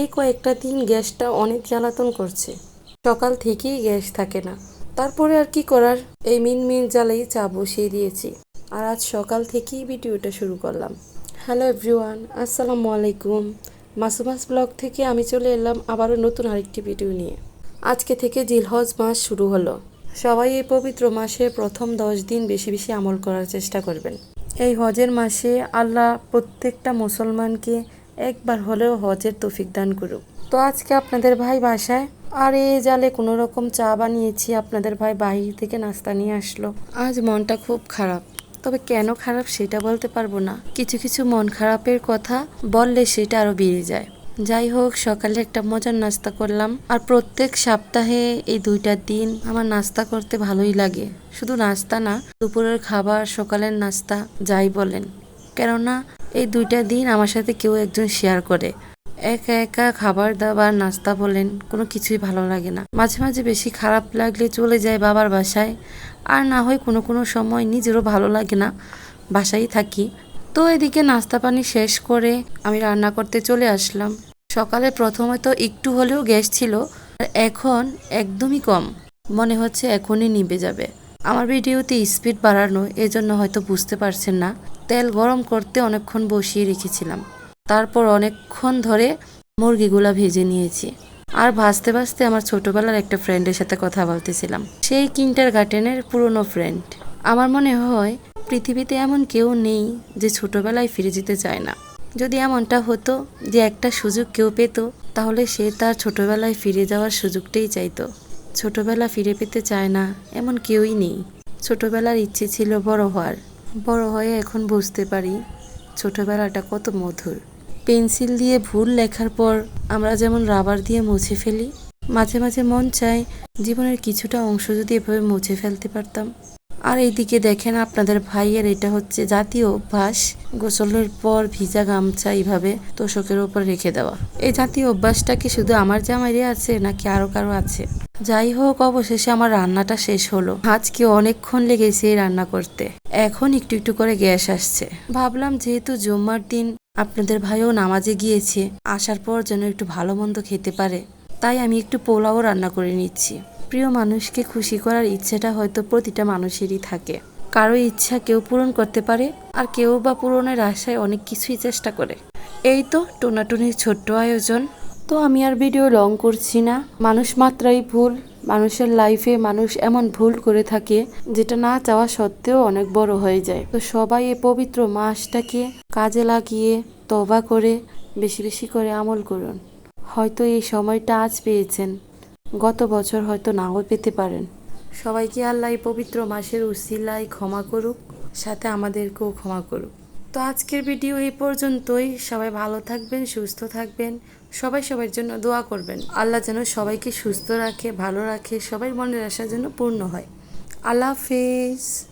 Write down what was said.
এই কয়েকটা দিন গ্যাসটা অনেক জ্বালাতন করছে। সকাল থেকেই গ্যাস থাকে না। তারপরে আর কি করার? এই মিন মিন জ্বালেই চা বসিয়ে দিয়েছি। আর আজ সকাল থেকেই ভিডিওটা শুরু করলাম। হ্যালো এভরিওয়ান, আসসালামু আলাইকুম। মাসুমাস ব্লগ থেকে আমি চলে এলাম আবারও নতুন আরেকটি ভিডিও নিয়ে। আজকে থেকে জিলহজ মাস শুরু হলো। সবাই এই পবিত্র মাসে প্রথম দশ দিন বেশি বেশি আমল করার চেষ্টা করবেন। এই হজের মাসে আল্লাহ প্রত্যেকটা মুসলমানকে একবার হলেও হজের তৌফিক দান করুক। তো আজকে আপনাদের ভাই বাসায় আর এই জালে কোনো রকম চা বানিয়েছি, আপনাদের ভাই বাহির থেকে নাস্তা নিয়ে আসলো। আজ মনটা খুব খারাপ। তবে কেন খারাপ সেটা বলতে পারব না। কিছু কিছু মন খারাপের কথা বললে সেটা আরও বেড়ে যায়। যাই হোক, সকালে একটা মজার নাস্তা করলাম। আর প্রত্যেক সপ্তাহে এই দুইটা দিন আমার নাস্তা করতে ভালোই লাগে। শুধু নাস্তা না, দুপুরের খাবার, সকালের নাস্তা, যাই বলেন। কেননা এই দুইটা দিন আমার সাথে কেউ একজন শেয়ার করে। একা একা খাবার দাবার, নাস্তা বলেন, কোনো কিছুই ভালো লাগে না। মাঝে মাঝে বেশি খারাপ লাগলে চলে যায় বাবার বাসায়। আর না হয় কোনো কোনো সময় নিজেরও ভালো লাগে না, বাসায় থাকি। তো এদিকে নাস্তা পানি শেষ করে আমি রান্না করতে চলে আসলাম। সকালে প্রথমে তো একটু হলেও গ্যাস ছিল এখন একদমই কম। মনে হচ্ছে এখনই নিভে যাবে। আমার ভিডিওতে স্পিড বাড়ানো, এজন্য হয়তো বুঝতে পারছেন না। তেল গরম করতে অনেকক্ষণ বসিয়ে রেখেছিলাম। তারপর অনেকক্ষণ ধরে মুরগিগুলা ভেজে নিয়েছি। আর ভাজতে ভাজতে আমার ছোটবেলার একটা ফ্রেন্ডের সাথে কথা বলতেছিলাম। সেই কিন্টার গার্ডেনের পুরনো ফ্রেন্ড আমার মনে হয় পৃথিবীতে এমন কেউ নেই যে ছোটবেলায় ফিরে যেতে চায় না। যদি এমনটা হতো যে একটা সুযোগ কেউ পেত, তাহলে সে তার ছোটবেলায় ফিরে যাওয়ার সুযোগটাই চাইতো। ছোটবেলা ফিরে পেতে চায় না এমন কেউই নেই। ছোটবেলার ইচ্ছে ছিল বড় হওয়ার। বড় হয়ে এখন বুঝতে পারি ছোটবেলাটা কত মধুর। পেন্সিল দিয়ে ভুল লেখার পর আমরা যেমন রাবার দিয়ে মুছে ফেলি, মাঝে মাঝে মন চায় জীবনের কিছুটা অংশ যদি এভাবে মুছে ফেলতে পারতাম। আর এইদিকে দেখেন আপনাদের ভাইয়ের, এটা হচ্ছে জাতীয় অভ্যাস। গোসলের পর ভিজা গামছা এইভাবে তোষকের ওপর রেখে দেওয়া। এই জাতীয় অভ্যাসটা কি শুধু আমার জামাইরে আছে, নাকি আরও কারও আছে? যাই হোক, অবশেষে আমার রান্নাটা শেষ হলো। আজকে অনেকক্ষণ লেগেছে এই রান্না করতে। এখন একটু একটু করে গ্যাস আসছে। ভাবলাম যেহেতু জুম্মার দিন, আপনাদের ভাইও নামাজে গিয়েছে, আসার পর যেন একটু ভালো মন্দ খেতে পারে। তাই আমি একটু পোলাও রান্না করে নিচ্ছি। প্রিয় মানুষকে খুশি করার ইচ্ছেটা হয়তো প্রতিটা মানুষেরই থাকে। কারও ইচ্ছা কেউ পূরণ করতে পারে, আর কেউ বা পূরণের আশায় অনেক কিছুই চেষ্টা করে। এই তো টোনাটুনির ছোট্ট আয়োজন। তো আমি আর ভিডিও লং করছি না। মানুষ মাত্রাই ভুল, মানুষের লাইফে মানুষ এমন ভুল করে থাকে, যেটা না চাওয়া সত্ত্বেও অনেক বড় হয়ে যায়। তো সবাই এই পবিত্র মাসটাকে কাজে লাগিয়ে তবা করে, বেশি বেশি করে আমল করুন। হয়তো এই সময়টা আজ পেয়েছেন। গত বছর হয়তো নাও পেতে পারেন। সবাইকে আল্লাহ এই পবিত্র মাসের উসিলায় ক্ষমা করুক, সাথে আমাদেরকেও ক্ষমা করুক। তো আজকের ভিডিও এই পর্যন্তই। সবাই ভালো থাকবেন, সুস্থ থাকবেন। সবাই সবার জন্য দোয়া করবেন। আল্লাহ যেন সবাইকে সুস্থ রাখে, ভালো রাখে, সবাই মনের আশা যেন পূর্ণ হয়। আল্লাহ হাফেজ।